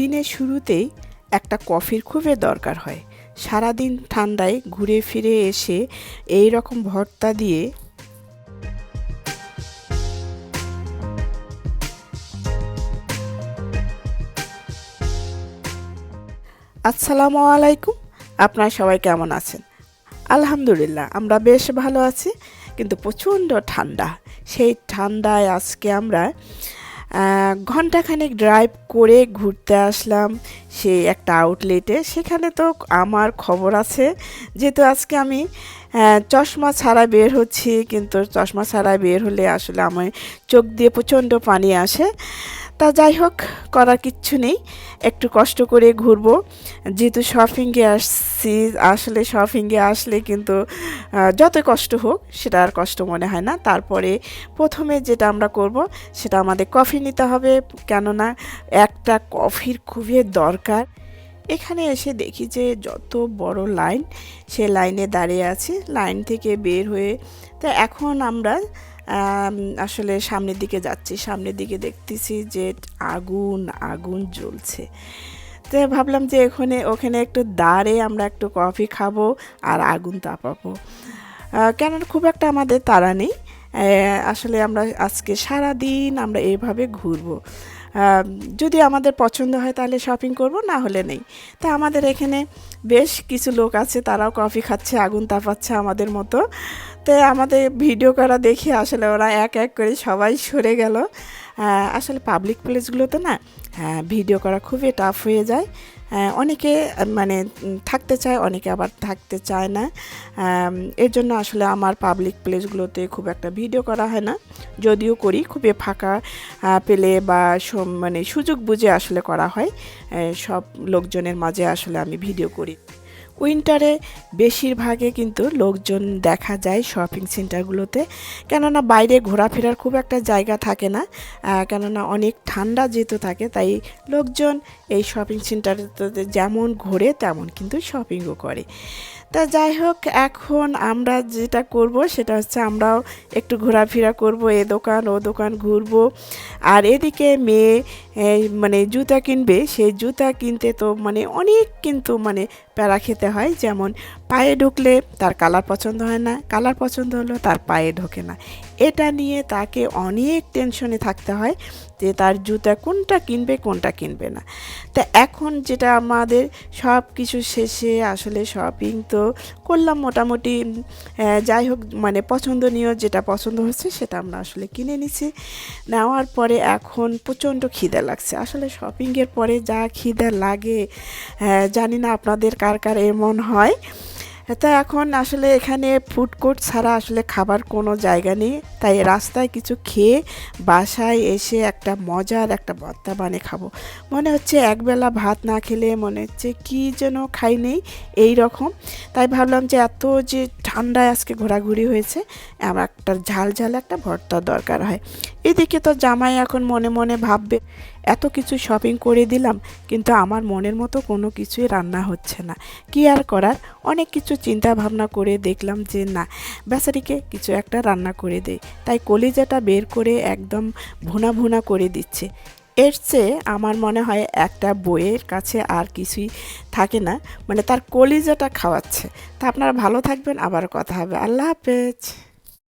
দিনের শুরুতেই একটা কফির খুবই দরকার হয়। সারাদিন ঠান্ডায় ঘুরে ফিরে এসে এই রকম ভর্তা দিয়ে আসসালামু আলাইকুম। আপনারা সবাই কেমন আছেন? আলহামদুলিল্লাহ, আমরা বেশ ভালো আছি, কিন্তু প্রচণ্ড ঠান্ডা। সেই ঠান্ডায় আজকে আমরা ঘন্টাখানেক ড্রাইভ করে ঘুরতে আসলাম সেই একটা আউটলেটে সেখানে তো আমার খবর আছে, যেহেতু আজকে আমি চশমা ছাড়া বের হচ্ছি, কিন্তু চশমা ছাড়া বের হলে আসলে আমার চোখ দিয়ে প্রচণ্ড পানি আসে। তা যাই হোক করার কিচ্ছু নেই। একটু কষ্ট করে ঘুরবো। যেহেতু শপিংয়ে আসছি আসলে শপিংয়ে আসলে কিন্তু যত কষ্ট হোক সেটা আর কষ্ট মনে হয় না। তারপরে প্রথমে যেটা আমরা করব সেটা আমাদের কফি নিতে হবে। কেননা একটা কফির খুবই দরকার। এখানে এসে দেখি যে যত বড় লাইন সে লাইনে দাঁড়িয়ে আছে। লাইন থেকে বের হয়ে তা এখন আমরা আম, আসলে সামনের দিকে যাচ্ছি, সামনের দিকে দেখতেছি যে আগুন আগুন জ্বলছে। তো ভাবলাম যে ওখানে ওখানে একটু দাঁড়ে আমরা একটু কফি খাব আর আগুন তাপাবো। কেননা খুব একটা আমাদের তাড়া নেই। আসলে আমরা আজকে সারা দিন আমরা এইভাবে ঘুরবো। যদি আমাদের পছন্দ হয় তাহলে শপিং করব, না হলে নেই। তা আমাদের এখানে বেশ কিছু লোক আছে, তারাও কফি খাচ্ছে, আগুন তাপাচ্ছে আমাদের মতো। তো আমাদের ভিডিও করা দেখে আসলে ওরা এক এক করে সবাই সরে গেল। আসলে পাবলিক প্লেসগুলোতে না হ্যাঁ, ভিডিও করা খুবই টাফ হয়ে যায়। অনেকে মানে থাকতে চায় অনেকে আবার থাকতে চায় না। এর জন্য আসলে আমার পাবলিক প্লেসগুলোতে খুব একটা ভিডিও করা হয় না। যদিও করি খুবই ফাঁকা পেলে বা মানে সুযোগ বুঝে আসলে করা হয়। সব লোকজনের মাঝে আসলে আমি ভিডিও করি। উইন্টারে বেশিরভাগে কিন্তু লোকজন দেখা যায় শপিং সেন্টারগুলোতে। কেননা বাইরে ঘোরাফেরার খুব একটা জায়গা থাকে না কেননা অনেক ঠান্ডা যেহেতু থাকে, তাই লোকজন এই শপিং সেন্টারতে যেমন ঘোরে তেমন কিন্তু শপিংও করে। তা যাই হোক, এখন আমরা যেটা করব সেটা হচ্ছে আমরাও একটু ঘোরাফেরা করব, এ দোকান, ও দোকান ঘুরবো। আর এদিকে মেয়ে মানে জুতা কিনবে, সেই জুতা কিনতে তো মানে অনেক কিন্তু মানে প্যারা খেতে হয় যেমন পায়ে ঢুকলে তার কালার পছন্দ হয় না, কালার পছন্দ হলো তার পায়ে ঢোকে না। এটা নিয়ে তাকে অনেক টেনশনে থাকতে হয় যে তার জুতা কোনটা কিনবে কোনটা কিনবে না। তা এখন যেটা আমাদের সব কিছু শেষে আসলে শপিং তো করলাম মোটামুটি যাই হোক মানে পছন্দনীয় যেটা পছন্দ হচ্ছে সেটা আমরা আসলে কিনে নিছি। নেওয়ার পরে এখন প্রচণ্ড খিদে লাগছে। আসলে শপিংয়ের পরে যা খিদে লাগে জানি না আপনাদের কার কার এমন হয়। তা এখন আসলে এখানে ফুড কোর্ট ছাড়া আসলে খাবার কোনো জায়গা নেই। তাই রাস্তায় কিছু খেয়ে বাসায় এসে একটা মজার একটা ভর্তা বানিয়ে খাব। মনে হচ্ছে একবেলা ভাত না খেলে মনে হচ্ছে কি যেন খাই নেই, এই রকম। তাই ভাবলাম যে এত যে ঠান্ডায় আজকে ঘোরাঘুরি হয়েছে, আমার একটা ঝাল ঝাল একটা ভর্তা দরকার হয়। এদিকে তো জামাই এখন মনে মনে ভাববে এত কিছু শপিং করে দিলাম, কিন্তু আমার মনের মতো কোনো কিছুই রান্না হচ্ছে না। কি আর করার? অনেক কিছু চিন্তা ভাবনা করে দেখলাম যে না, বেচারিকে কিছু একটা রান্না করে দেই। তাই কলিজাটা বের করে একদম ভুনা ভুনা করে দিচ্ছে। এর চেয়ে আমার মনে হয় একটা বইয়ের কাছে আর কিছুই থাকে না মানে তার কলিজাটা খাওয়াচ্ছে। তা আপনারা ভালো থাকবেন, আবার কথা হবে। আল্লাহ হাফেজ।